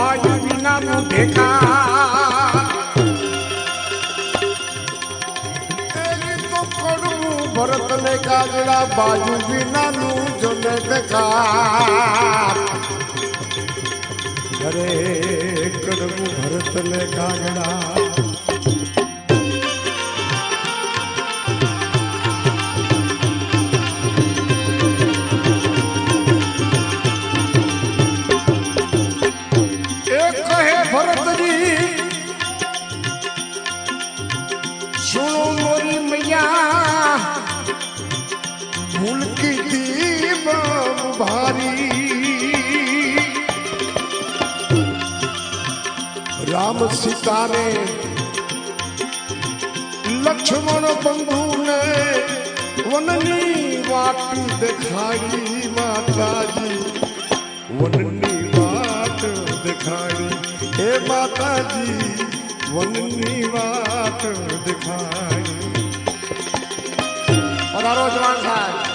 હોય વિના મુઢે ખા ભરતને કાગડા બાજુ વિનાનું જમે દેખા અરે કરવું ભરતને કાગડા उनकी दीवा भारी राम सीता ने लक्ष्मण बंधु ने वननी बात दिखाई, माता जी। वननी बात दिखाई, हे माता जी, वननी बात दिखाई। और जवान साहब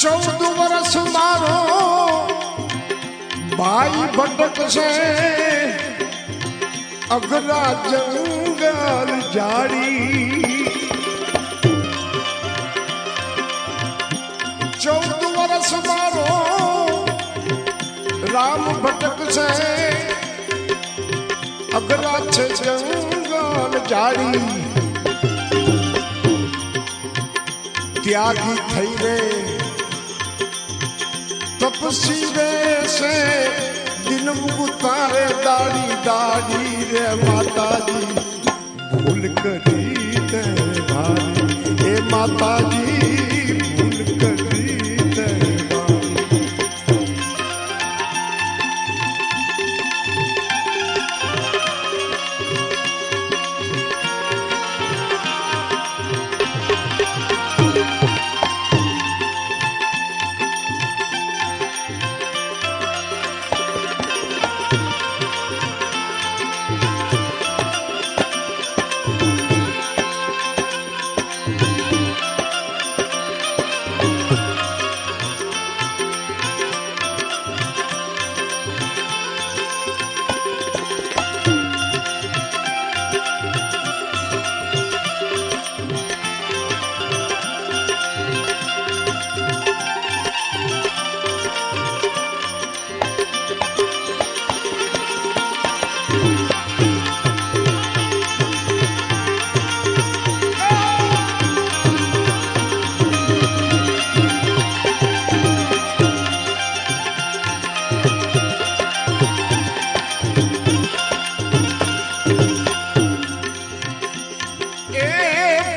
ચૌદ વર્ષ મારો ભાઈ ભટક છે અઘરા જંગલ જાડી. ચૌદ વર્ષ મારો રામ ભટક છે અઘરા છે જંગલ જાડી. ત્યાગી થઈ રે તપસી રહેશે છે દિન મુતારે દાડી દાડી રે માતાજી. ભૂલ કરી તે ભારી હે માતાજી.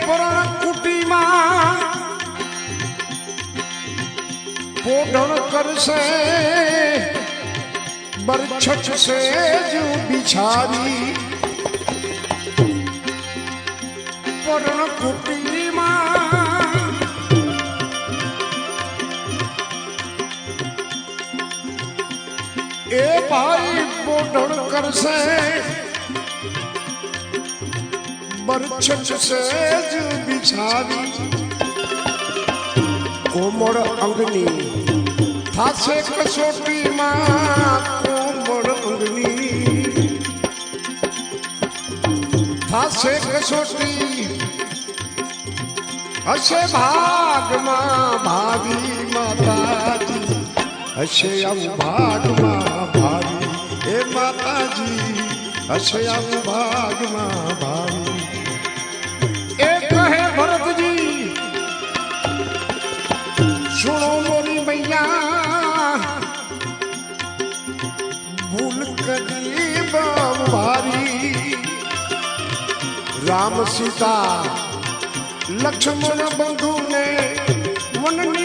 પરણ કુટીમાં પોઢણ કરશે બરછટ છે જો બિછારી પરણ કુટીમાં એ ભાઈ પોઢણ કરશે बरछट से जो बिछावी कोमर अंगनी था से कसोटी माँ कोमर अंगनी था से कसोटी असे भाग माँ भाभी माता जी असे भाग माँ भाभी हे माता जी असे भाग माँ भाभी રામ સીતા લક્ષ્મણ બંધુને વનની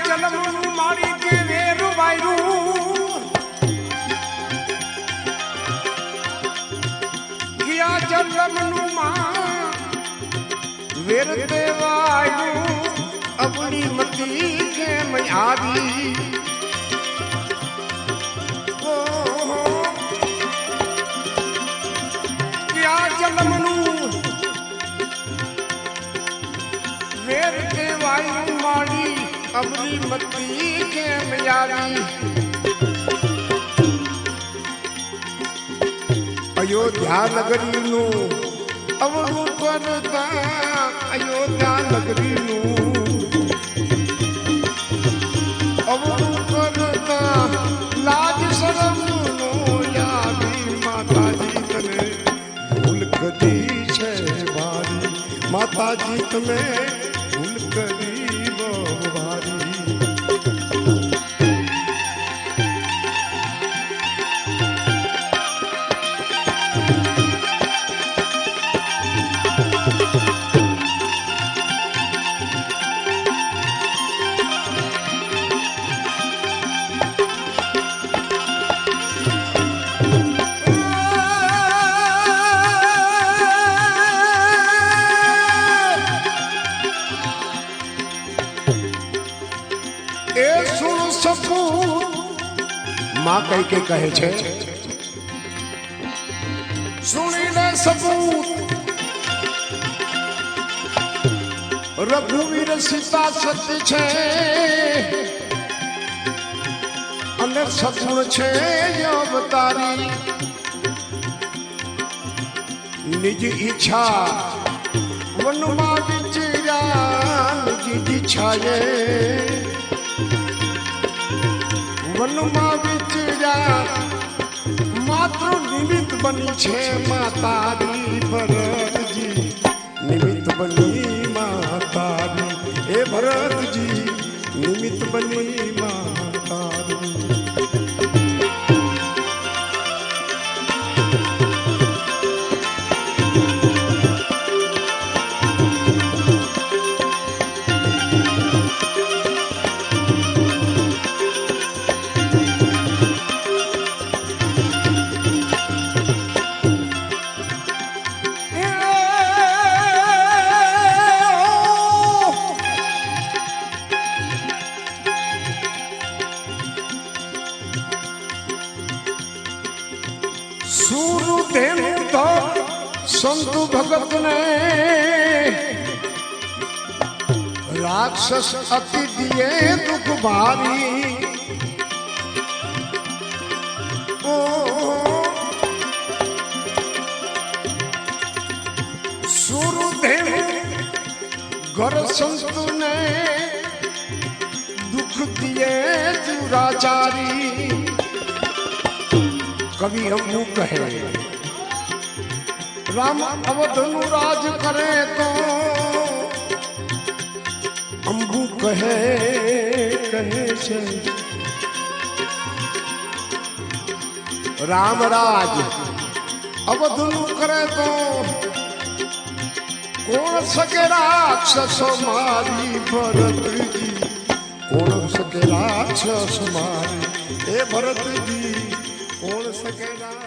ક્યાં જન્મનું મારી કે વેર વાયરું ક્યાં જન્મનું માં વેર દેવાયું અબડી મતી કેમ આવી अमरी मती के मियारी। अयोध्या नगरी नु अब अयोध्या नगरी नु अवड़ू परता लाज शरम नु माता जी तने। भूल कदी छे बारी माता जी तने भूल कदी માં કઈ કઈ કહે છે સુણીને સપૂત રઘુવીર સીતા સત્ય છે અને સગુણ છે અવતારી નિજ ઈચ્છા વનમાં વિચર્યા નિજ ઈચ્છાએ વનમાં વિચર્યા માત્ર નિમિત્ત બની છે માતાજી ભરતજી. નિમિત્ત બની માતાજી. એ ભરતજી નિમિત્ત બની માતારી संत भगत ने राक्षस अति दिए दुख भारी। ओ गर संत ने दुख दिए दुराचारी। कभी हम कहे राम अवध राज करे तो। अंबू कहे कहे से। राम राज अवधनु करे तो। कौन सके राक्षस मारी भरत जी? कौन सके राक्षस मारी? ए भरत जी, कौन सके राक्षस